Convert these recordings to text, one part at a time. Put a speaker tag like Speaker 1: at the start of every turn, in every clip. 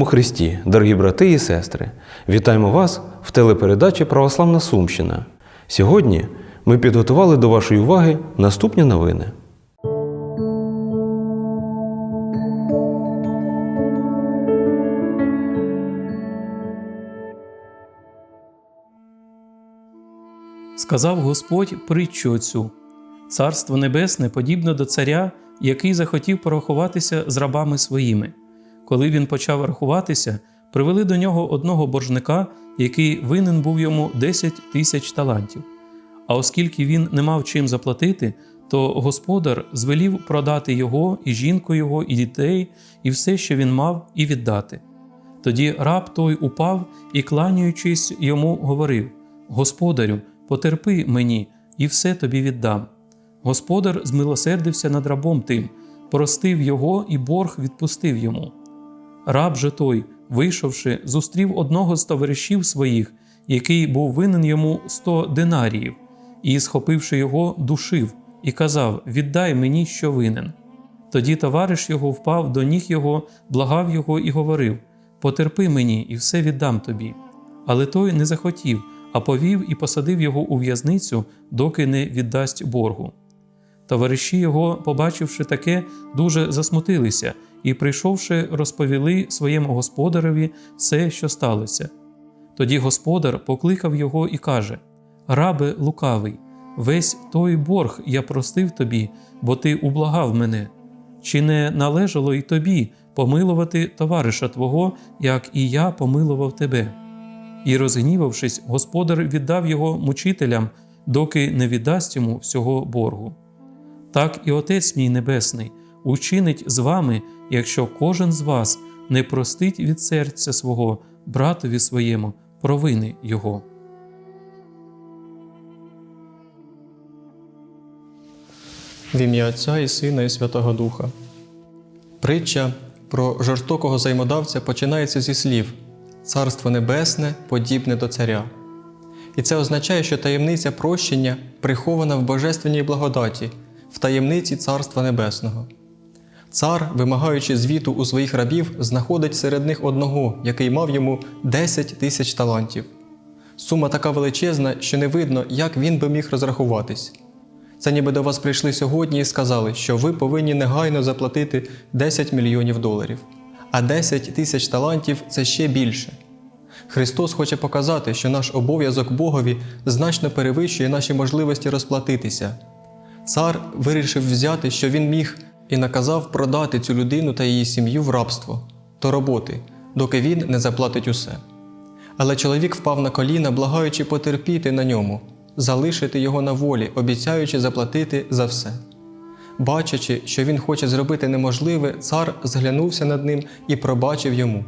Speaker 1: Мир вам у Христі, дорогі брати і сестри! Вітаємо вас в телепередачі Православна Сумщина. Сьогодні ми підготували до вашої уваги наступні новини.
Speaker 2: Сказав Господь притчу оцю: Царство Небесне подібне до царя, який захотів порахуватися з рабами своїми. Коли він почав рахуватися, привели до нього одного боржника, який винен був йому 10 тисяч талантів. А оскільки він не мав чим заплатити, то господар звелів продати його, і жінку його, і дітей, і все, що він мав, і віддати. Тоді раб той упав і, кланяючись йому, говорив: Господарю, потерпи мені, і все тобі віддам. Господар змилосердився над рабом тим, простив його і борг відпустив йому. Раб же той, вийшовши, зустрів одного з товаришів своїх, який був винен йому сто динаріїв, і, схопивши його, душив, і казав: Віддай мені, що винен. Тоді товариш його впав до ніг його, благав його і говорив: Потерпи мені, і все віддам тобі. Але той не захотів, а повів і посадив його у в'язницю, доки не віддасть боргу. Товариші його, побачивши таке, дуже засмутилися і, прийшовши, розповіли своєму господареві все, що сталося. Тоді господар покликав його і каже: Рабе лукавий, весь той борг я простив тобі, бо ти ублагав мене. Чи не належало й тобі помилувати товариша твого, як і я помилував тебе? І, розгнівавшись, господар віддав його мучителям, доки не віддасть йому всього боргу. Так і Отець мій Небесний учинить з вами, якщо кожен з вас не простить від серця свого братові своєму провини Його.
Speaker 3: В ім'я Отця і Сина, і Святого Духа. Притча про жорстокого займодавця починається зі слів Царство Небесне подібне до царя. І це означає, що таємниця прощення прихована в божественній благодаті, в таємниці Царства Небесного. Цар, вимагаючи звіту у своїх рабів, знаходить серед них одного, який мав йому 10 тисяч талантів. Сума така величезна, що не видно, як він би міг розрахуватись. Це ніби до вас прийшли сьогодні і сказали, що ви повинні негайно заплатити 10 мільйонів доларів, а 10 тисяч талантів це ще більше. Христос хоче показати, що наш обов'язок Богові значно перевищує наші можливості розплатитися. Цар вирішив взяти, що він міг, і наказав продати цю людину та її сім'ю в рабство до роботи, доки він не заплатить усе. Але чоловік впав на коліна, благаючи потерпіти на ньому, залишити його на волі, обіцяючи заплатити за все. Бачачи, що він хоче зробити неможливе, цар зглянувся над ним і пробачив йому.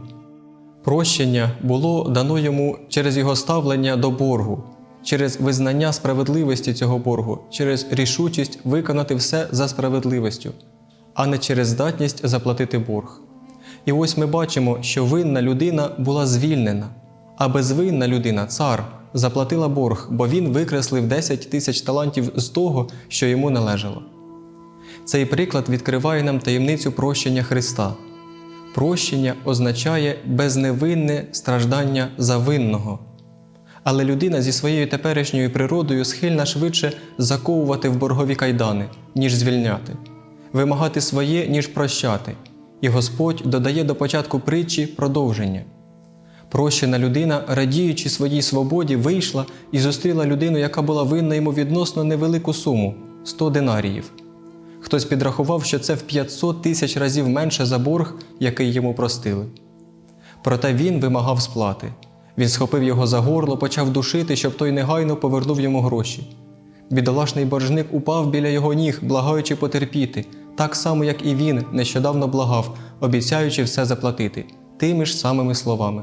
Speaker 3: Прощення було дано йому через його ставлення до боргу, через визнання справедливості цього боргу, через рішучість виконати все за справедливістю, а не через здатність заплатити борг. І ось ми бачимо, що винна людина була звільнена, а безвинна людина, цар, заплатила борг, бо він викреслив 10 тисяч талантів з того, що йому належало. Цей приклад відкриває нам таємницю прощення Христа. Прощення означає безневинне страждання за винного. Але людина зі своєю теперішньою природою схильна швидше заковувати в боргові кайдани, ніж звільняти, вимагати своє, ніж прощати. І Господь додає до початку притчі продовження. Прощена людина, радіючи своїй свободі, вийшла і зустріла людину, яка була винна йому відносно невелику суму 100 динаріїв. Хтось підрахував, що це в 500 тисяч разів менше за борг, який йому простили. Проте він вимагав сплати. Він схопив його за горло, почав душити, щоб той негайно повернув йому гроші. Бідолашний боржник упав біля його ніг, благаючи потерпіти, так само, як і він нещодавно благав, обіцяючи все заплатити, тими ж самими словами.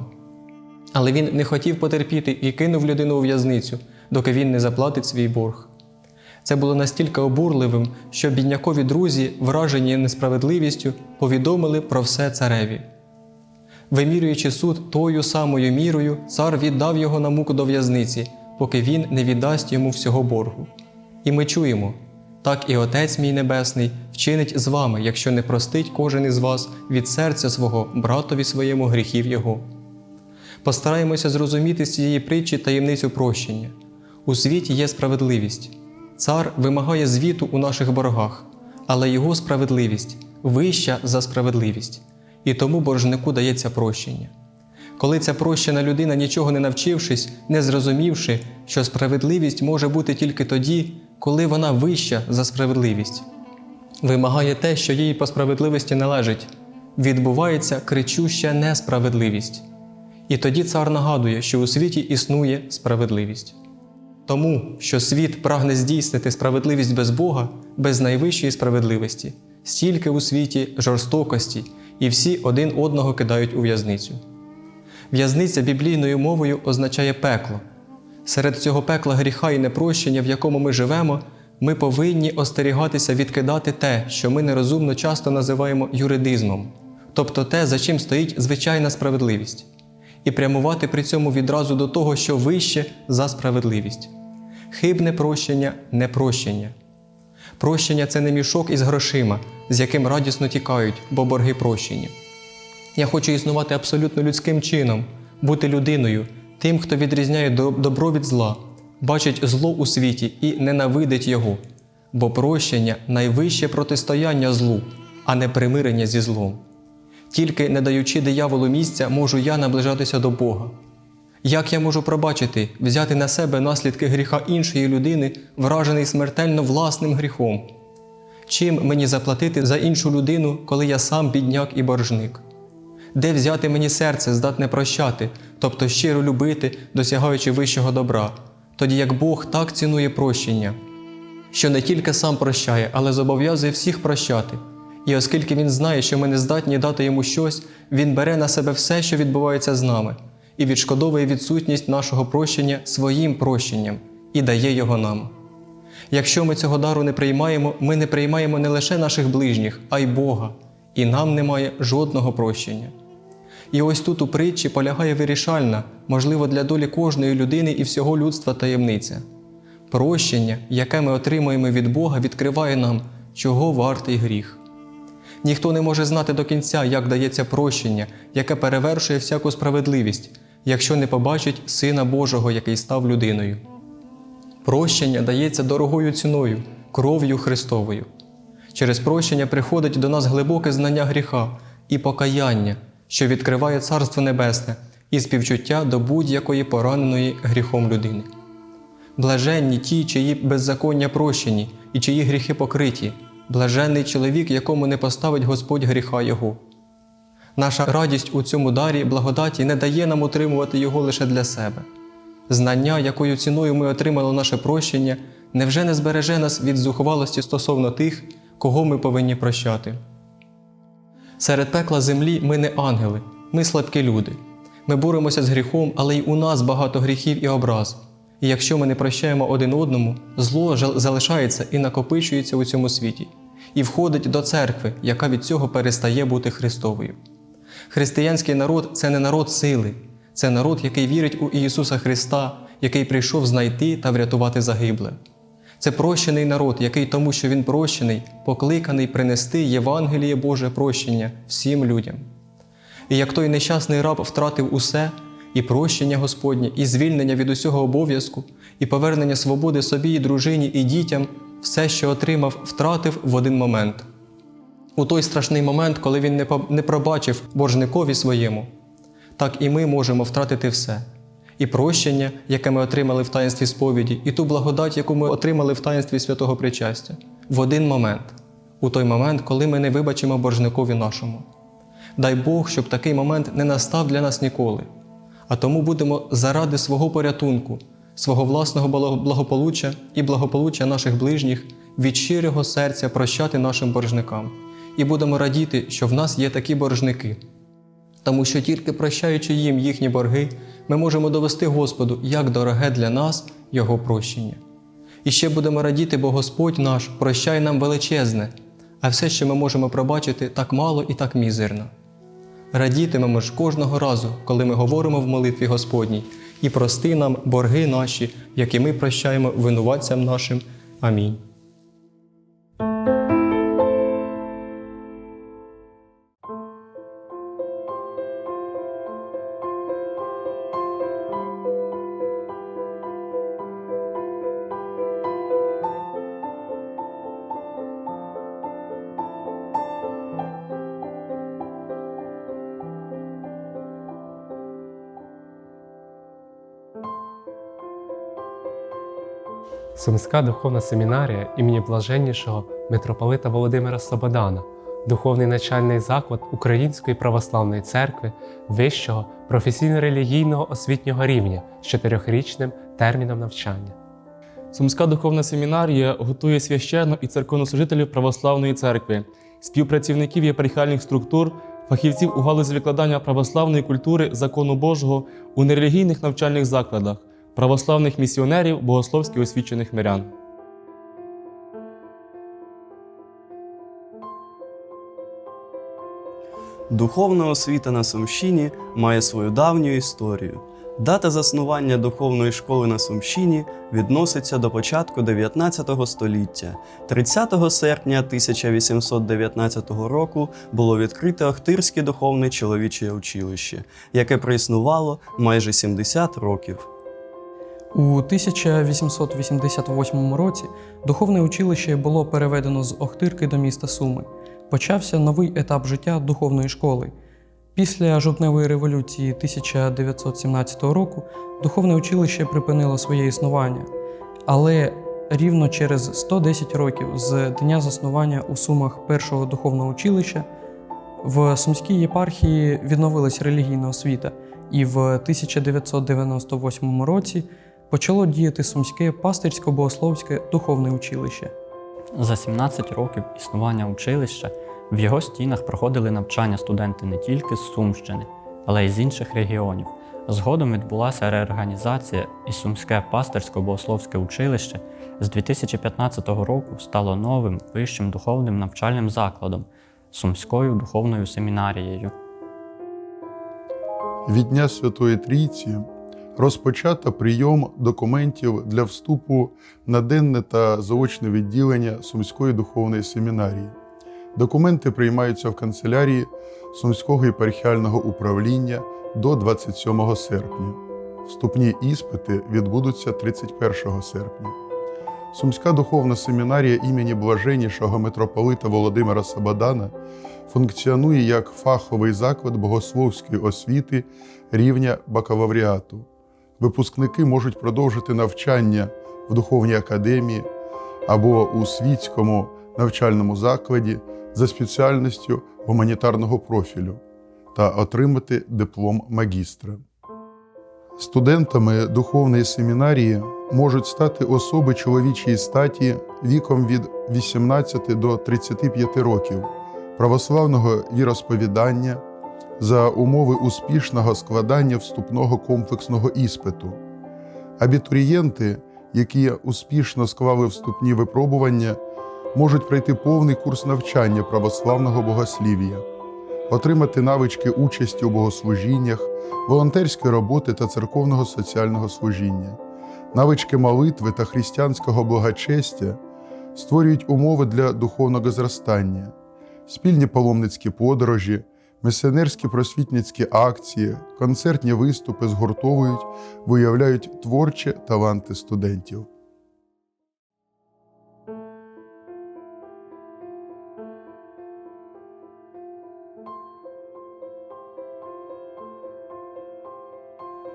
Speaker 3: Але він не хотів потерпіти і кинув людину у в'язницю, доки він не заплатить свій борг. Це було настільки обурливим, що біднякові друзі, вражені несправедливістю, повідомили про все цареві. Вимірюючи суд тою самою мірою, цар віддав його на муку до в'язниці, поки він не віддасть йому всього боргу. І ми чуємо, так і Отець мій Небесний вчинить з вами, якщо не простить кожен із вас від серця свого братові своєму гріхів Його. Постараємося зрозуміти з цієї притчі таємницю прощення. У світі є справедливість. Цар вимагає звіту у наших боргах, але його справедливість вища за справедливість, і тому боржнику дається прощення. Коли ця прощена людина, нічого не навчившись, не зрозумівши, що справедливість може бути тільки тоді, коли вона вища за справедливість, вимагає те, що їй по справедливості належить, відбувається кричуща несправедливість. І тоді цар нагадує, що у світі існує справедливість. Тому, що світ прагне здійснити справедливість без Бога, без найвищої справедливості, стільки у світі жорстокості, і всі один одного кидають у в'язницю. В'язниця біблійною мовою означає пекло. Серед цього пекла гріха і непрощення, в якому ми живемо, ми повинні остерігатися відкидати те, що ми нерозумно часто називаємо юридизмом, тобто те, за чим стоїть звичайна справедливість, і прямувати при цьому відразу до того, що вище за справедливість. Хибне прощення непрощення. Прощення це не мішок із грошима, з яким радісно тікають, бо борги прощені. Я хочу існувати абсолютно людським чином, бути людиною, тим, хто відрізняє добро від зла, бачить зло у світі і ненавидить його, бо прощення найвище протистояння злу, а не примирення зі злом. Тільки не даючи дияволу місця, можу я наближатися до Бога. Як я можу пробачити, взяти на себе наслідки гріха іншої людини, вражений смертельно власним гріхом? Чим мені заплатити за іншу людину, коли я сам бідняк і боржник? Де взяти мені серце, здатне прощати, тобто щиро любити, досягаючи вищого добра, тоді як Бог так цінує прощення, що не тільки сам прощає, але зобов'язує всіх прощати. І оскільки Він знає, що ми не здатні дати йому щось, Він бере на себе все, що відбувається з нами, і відшкодовує відсутність нашого прощення своїм прощенням і дає його нам. Якщо ми цього дару не приймаємо, ми не приймаємо не лише наших ближніх, а й Бога, і нам немає жодного прощення. І ось тут у притчі полягає вирішальна, можливо, для долі кожної людини і всього людства таємниця. Прощення, яке ми отримуємо від Бога, відкриває нам, чого вартий гріх. Ніхто не може знати до кінця, як дається прощення, яке перевершує всяку справедливість, якщо не побачить Сина Божого, який став людиною. Прощення дається дорогою ціною, кров'ю Христовою. Через прощення приходить до нас глибоке знання гріха і покаяння, що відкриває Царство Небесне і співчуття до будь-якої пораненої гріхом людини. Блаженні ті, чиї беззаконня прощені і чиї гріхи покриті, блаженний чоловік, якому не поставить Господь гріха Його. Наша радість у цьому дарі благодаті не дає нам утримувати його лише для себе. Знання, якою ціною ми отримали наше прощення, невже не збереже нас від зухвалості стосовно тих, кого ми повинні прощати. Серед пекла землі ми не ангели, ми слабкі люди. Ми боремося з гріхом, але й у нас багато гріхів і образ. І якщо ми не прощаємо один одному, зло залишається і накопичується у цьому світі, і входить до церкви, яка від цього перестає бути Христовою. Християнський народ це не народ сили, це народ, який вірить у Ісуса Христа, який прийшов знайти та врятувати загибле. Це прощений народ, який тому, що він прощений, покликаний принести Євангеліє Боже прощення всім людям. І як той нещасний раб втратив усе, і прощення Господнє, і звільнення від усього обов'язку, і повернення свободи собі, і дружині, і дітям, все, що отримав, втратив в один момент. У той страшний момент, коли він не пробачив боржникові своєму, так і ми можемо втратити все. І прощення, яке ми отримали в таїнстві сповіді, і ту благодать, яку ми отримали в таїнстві святого причастя, в один момент, у той момент, коли ми не вибачимо боржникові нашому. Дай Бог, щоб такий момент не настав для нас ніколи. А тому будемо заради свого порятунку, свого власного благополуччя і благополуччя наших ближніх від щирого серця прощати нашим боржникам. І будемо радіти, що в нас є такі боржники. Тому що тільки прощаючи їм їхні борги, ми можемо довести Господу, як дороге для нас Його прощення. І ще будемо радіти, бо Господь наш прощає нам величезне, а все, що ми можемо пробачити, так мало і так мізерно. Радітимемо ж кожного разу, коли ми говоримо в молитві Господній, і прости нам борги наші, які ми прощаємо винуватцям нашим. Амінь.
Speaker 4: Сумська духовна семінарія імені блаженнішого митрополита Володимира Слободана, духовний начальний заклад Української православної церкви вищого професійно-релігійного освітнього рівня з чотирьохрічним терміном навчання.
Speaker 5: Сумська духовна семінарія готує священно і церковнослужителів православної церкви, співпрацівників єпархіальних структур, фахівців у галузі викладання православної культури, закону Божого у нерелігійних навчальних закладах, православних місіонерів, богословськи освічених мирян.
Speaker 6: Духовна освіта на Сумщині має свою давню історію. Дата заснування духовної школи на Сумщині відноситься до початку 19 століття. 30 серпня 1819 року було відкрите Охтирське духовне чоловіче училище, яке проіснувало майже 70 років.
Speaker 7: У 1888 році духовне училище було переведено з Охтирки до міста Суми. Почався новий етап життя духовної школи. Після жовтневої революції 1917 року духовне училище припинило своє існування, але рівно через 110 років з дня заснування у Сумах першого духовного училища в Сумській єпархії відновилась релігійна освіта, і в 1998 році почало діяти Сумське пастирсько-богословське духовне училище.
Speaker 8: За 17 років існування училища в його стінах проходили навчання студенти не тільки з Сумщини, але й з інших регіонів. Згодом відбулася реорганізація, і Сумське пастирсько-богословське училище з 2015 року стало новим вищим духовним навчальним закладом Сумською духовною семінарією.
Speaker 9: Від Дня Святої Трійці розпочато прийом документів для вступу на денне та заочне відділення Сумської духовної семінарії. Документи приймаються в канцелярії Сумського єпархіального управління до 27 серпня. Вступні іспити відбудуться 31 серпня. Сумська духовна семінарія імені блаженнішого митрополита Володимира Сабадана функціонує як фаховий заклад богословської освіти рівня бакалавріату. Випускники можуть продовжити навчання в духовній академії або у світському навчальному закладі за спеціальністю гуманітарного профілю та отримати диплом магістра. Студентами духовної семінарії можуть стати особи чоловічої статі віком від 18 до 35 років, православного віросповідання за умови успішного складання вступного комплексного іспиту. Абітурієнти, які успішно склали вступні випробування, можуть пройти повний курс навчання православного богослів'я, отримати навички участі у богослужіннях, волонтерської роботи та церковного соціального служіння, навички молитви та християнського благочестя створюють умови для духовного зростання, спільні паломницькі подорожі, місіонерські просвітницькі акції, концертні виступи згуртовують, виявляють творчі таланти студентів.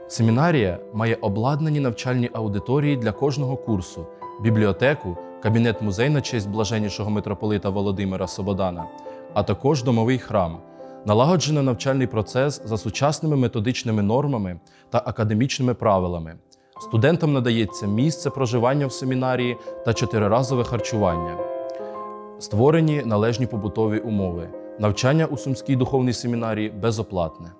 Speaker 10: Семінарія має обладнані навчальні аудиторії для кожного курсу, бібліотеку, кабінет музей на честь блаженнішого митрополита Володимира Сободана, а також домовий храм. Налагоджено навчальний процес за сучасними методичними нормами та академічними правилами. Студентам надається місце проживання в семінарії та чотириразове харчування. Створені належні побутові умови. Навчання у Сумській духовній семінарії безоплатне.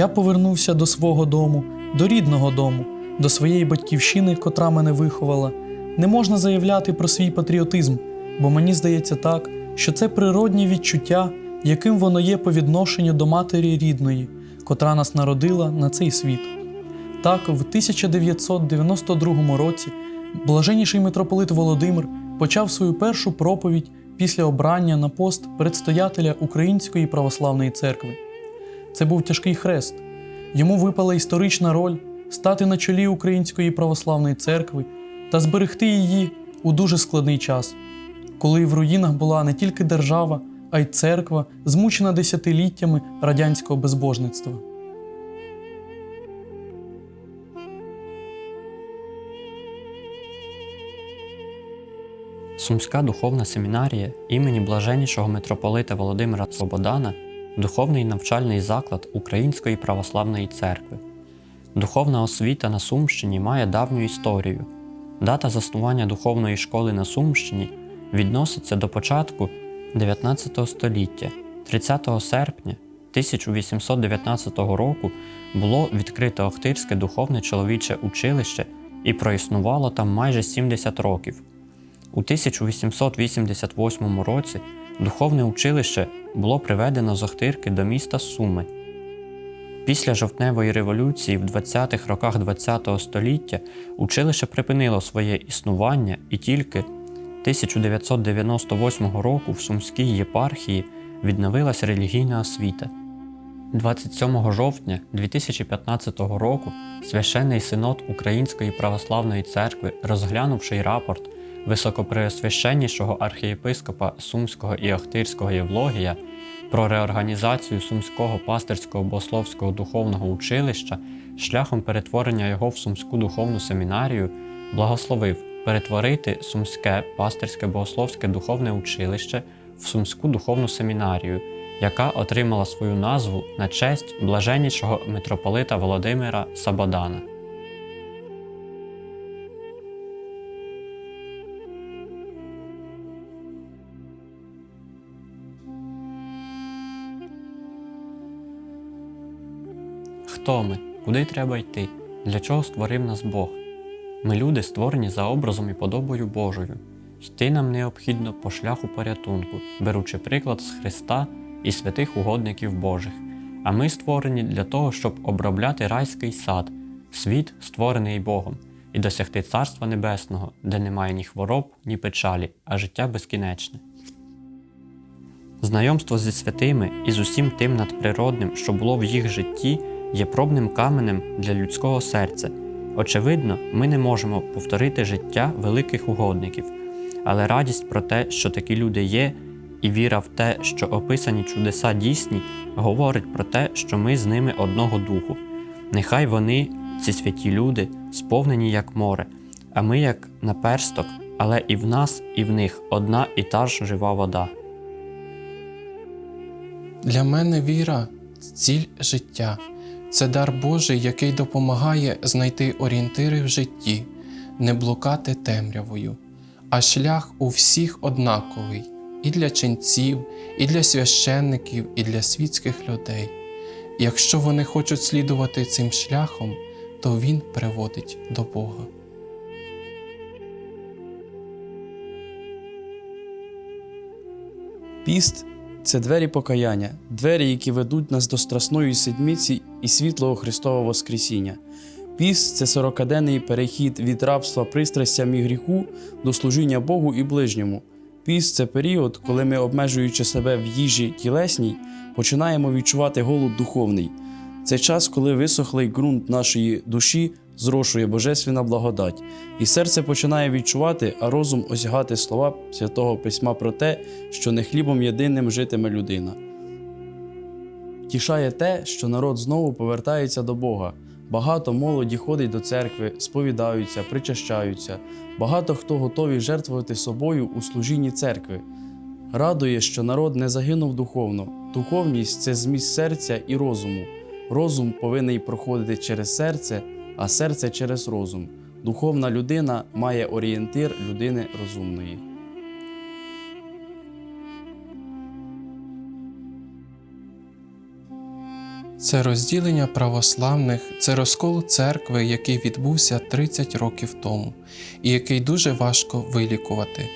Speaker 7: Я повернувся до свого дому, до рідного дому, до своєї батьківщини, котра мене виховала. Не можна заявляти про свій патріотизм, бо мені здається так, що це природні відчуття, яким воно є по відношенню до матері рідної, котра нас народила на цей світ. Так, в 1992 році блаженніший митрополит Володимир почав свою першу проповідь після обрання на пост предстоятеля Української православної церкви. Це був тяжкий хрест. Йому випала історична роль стати на чолі Української православної церкви та зберегти її у дуже складний час, коли в руїнах була не тільки держава, а й церква, змучена десятиліттями радянського безбожництва.
Speaker 8: Сумська духовна семінарія імені блаженнішого митрополита Володимира Слободана духовний навчальний заклад Української православної церкви. Духовна освіта на Сумщині має давню історію. Дата заснування духовної школи на Сумщині відноситься до початку 19 століття. 30 серпня 1819 року було відкрито Охтирське духовне чоловіче училище і проіснувало там майже 70 років. У 1888 році духовне училище було приведено з Охтирки до міста Суми. Після жовтневої революції в 20-х роках ХХ століття училище припинило своє існування і тільки 1998 року в Сумській єпархії відновилась релігійна освіта. 27 жовтня 2015 року священний синод Української православної церкви, розглянувши рапорт високопреосвященнішого архієпископа Сумського і Охтирського Євлогія про реорганізацію Сумського пастирського богословського духовного училища шляхом перетворення його в Сумську духовну семінарію, благословив перетворити Сумське пастирське богословське духовне училище в Сумську духовну семінарію, яка отримала свою назву на честь блаженнішого митрополита Володимира Сабадана. Хто ми? Куди треба йти? Для чого створив нас Бог? Ми люди створені за образом і подобою Божою. Йти нам необхідно по шляху порятунку, беручи приклад з Христа і святих угодників Божих. А ми створені для того, щоб обробляти райський сад, світ, створений Богом, і досягти Царства Небесного, де немає ні хвороб, ні печалі, а життя безкінечне. Знайомство зі святими і з усім тим надприродним, що було в їх житті, є пробним каменем для людського серця. Очевидно, ми не можемо повторити життя великих угодників, але радість про те, що такі люди є, і віра в те, що описані чудеса дійсні, говорить про те, що ми з ними одного духу. Нехай вони, ці святі люди, сповнені як море, а ми як наперсток, але і в нас, і в них одна і та ж жива вода.
Speaker 11: Для мене віра ціль життя. Це дар Божий, який допомагає знайти орієнтири в житті, не блукати темрявою. А шлях у всіх однаковий і для ченців, і для священників, і для світських людей. Якщо вони хочуть слідувати цим шляхом, то він приводить до Бога.
Speaker 12: Піст це двері покаяння, двері, які ведуть нас до страсної седмиці і світлого Христового Воскресіння. Піст це сорокаденний перехід від рабства пристрастям і гріху до служіння Богу і ближньому. Піст це період, коли ми, обмежуючи себе в їжі тілесній, починаємо відчувати голод духовний. Це час, коли висохлий ґрунт нашої душі зрошує Божественна благодать, і серце починає відчувати, а розум осягати слова святого письма про те, що не хлібом єдиним житиме людина. Тішає те, що народ знову повертається до Бога. Багато молоді ходить до церкви, сповідаються, причащаються. Багато хто готові жертвувати собою у служінні церкви. Радує, що народ не загинув духовно. Духовність це зміст серця і розуму. Розум повинен проходити через серце, а серце через розум. Духовна людина має орієнтир людини розумної.
Speaker 11: Це розділення православних, це розкол церкви, який відбувся 30 років тому, і який дуже важко вилікувати,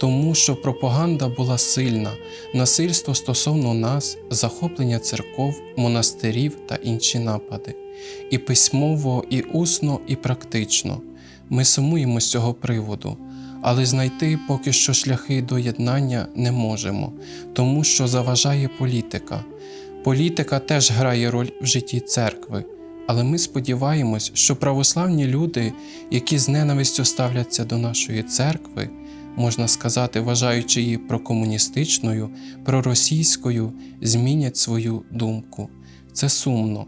Speaker 11: тому що пропаганда була сильна, насильство стосовно нас, захоплення церков, монастирів та інші напади, і письмово, і усно, і практично. Ми сумуємо з цього приводу, але знайти поки що шляхи до єднання не можемо, тому що заважає політика. Політика теж грає роль в житті церкви, але ми сподіваємось, що православні люди, які з ненавистю ставляться до нашої церкви, можна сказати, вважаючи її прокомуністичною, проросійською, змінять свою думку. Це сумно.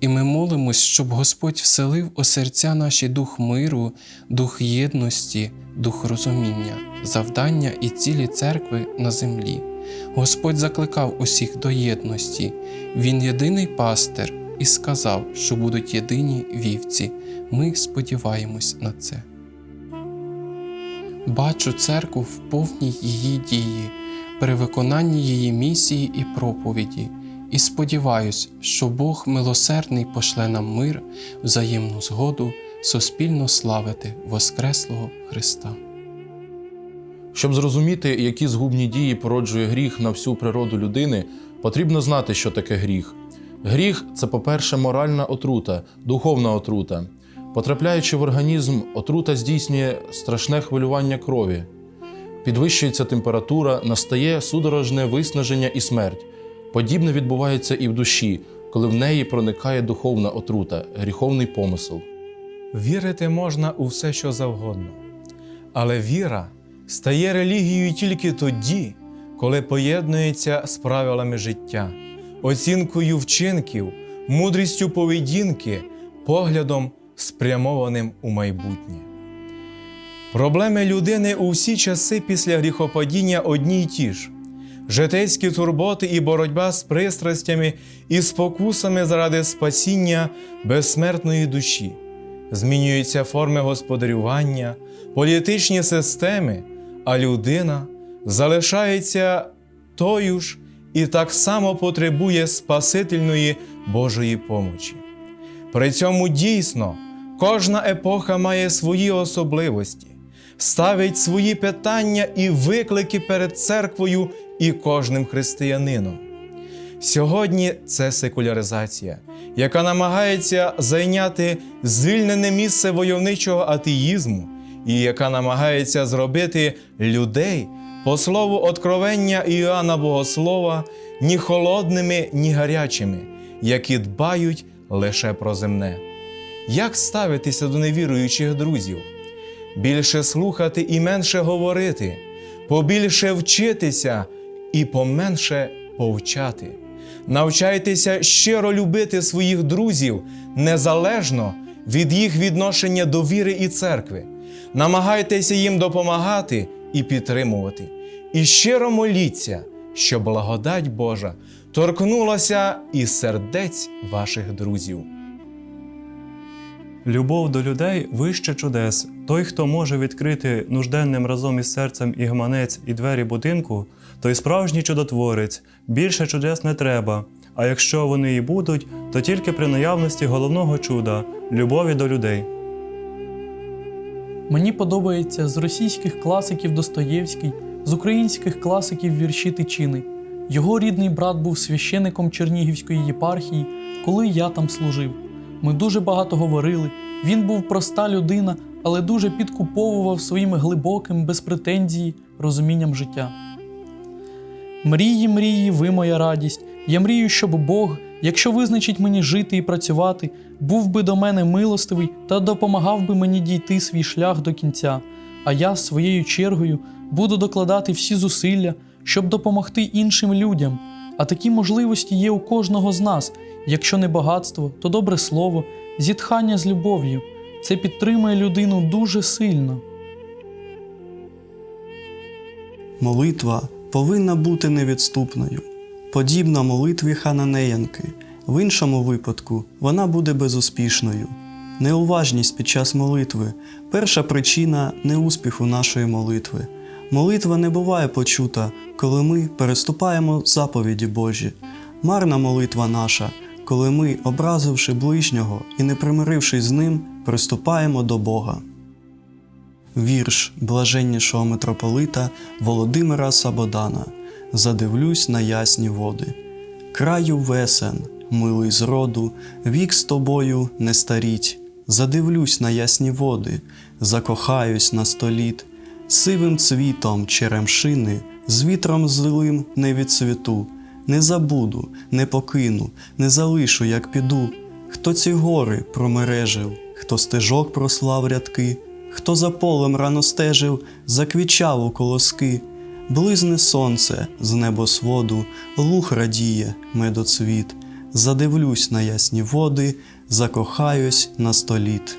Speaker 11: І ми молимось, щоб Господь вселив у серця наші дух миру, дух єдності, дух розуміння, завдання і цілі церкви на землі. Господь закликав усіх до єдності. Він єдиний пастир і сказав, що будуть єдині вівці. Ми сподіваємось на це. Бачу церкву в повній її дії, при виконанні її місії і проповіді, і сподіваюсь, що Бог милосердний пошле нам мир, взаємну згоду, суспільно славити Воскреслого Христа.
Speaker 10: Щоб зрозуміти, які згубні дії породжує гріх на всю природу людини, потрібно знати, що таке гріх. Гріх це, по-перше, моральна отрута, духовна отрута. Потрапляючи в організм, отрута здійснює страшне хвилювання крові. Підвищується температура, настає судорожне виснаження і смерть. Подібне відбувається і в душі, коли в неї проникає духовна отрута, гріховний помисел.
Speaker 13: Вірити можна у все, що завгодно. Але віра стає релігією тільки тоді, коли поєднується з правилами життя, оцінкою вчинків, мудрістю поведінки, поглядом, спрямованим у майбутнє. Проблеми людини у всі часи після гріхопадіння одні й ті ж. Житейські турботи і боротьба з пристрастями і спокусами заради спасіння безсмертної душі змінюються форми господарювання, політичні системи, а людина залишається тою ж і так само потребує Спасительної Божої помочі. При цьому дійсно кожна епоха має свої особливості, ставить свої питання і виклики перед церквою і кожним християнином. Сьогодні це секуляризація, яка намагається зайняти звільнене місце войовничого атеїзму і яка намагається зробити людей, по слову откровення Іоанна Богослова, ні холодними, ні гарячими, які дбають лише про земне. Як ставитися до невіруючих друзів? Більше слухати і менше говорити, побільше вчитися і поменше повчати. Навчайтеся щиро любити своїх друзів незалежно від їх відношення до віри і церкви. Намагайтеся їм допомагати і підтримувати. І щиро моліться, щоб благодать Божа торкнулася і сердець ваших друзів.
Speaker 14: Любов до людей вище чудес. Той, хто може відкрити нужденним разом із серцем і гманець і двері будинку, той справжній чудотворець. Більше чудес не треба. А якщо вони і будуть, то тільки при наявності головного чуда любові до людей.
Speaker 7: Мені подобається з російських класиків Достоєвський, з українських класиків вірші Тичини. Його рідний брат був священиком Чернігівської єпархії, коли я там служив. Ми дуже багато говорили. Він був проста людина, але дуже підкуповував своїм глибоким, без претензії, розумінням життя. Мрії, мрії, ви моя радість. Я мрію, щоб Бог, якщо визначить мені жити і працювати, був би до мене милостивий та допомагав би мені дійти свій шлях до кінця, а я своєю чергою буду докладати всі зусилля, щоб допомогти іншим людям. А такі можливості є у кожного з нас. Якщо не багатство, то добре слово, зітхання з любов'ю. Це підтримує людину дуже сильно.
Speaker 6: Молитва повинна бути невідступною, подібна молитві Хананеянки. В іншому випадку вона буде безуспішною. Неуважність під час молитви перша причина неуспіху нашої молитви. Молитва не буває почута, коли ми переступаємо заповіді Божі. Марна молитва наша, коли ми, образивши ближнього і не примирившись з ним, приступаємо до Бога. Вірш блаженнішого митрополита Володимира Сабодана Задивлюсь на ясні води. Краю весен, милий зроду, вік з тобою не старіть. Задивлюсь на ясні води, закохаюсь на століт. Сивим цвітом черемшини, з вітром злим не відцвіту, не забуду, не покину, не залишу, як піду. Хто ці гори промережив, хто стежок прослав рядки, хто за полем рано стежив, заквічав у колоски. Близне сонце з небосводу, луг радіє, медоцвіт. Задивлюсь на ясні води, закохаюсь на століт.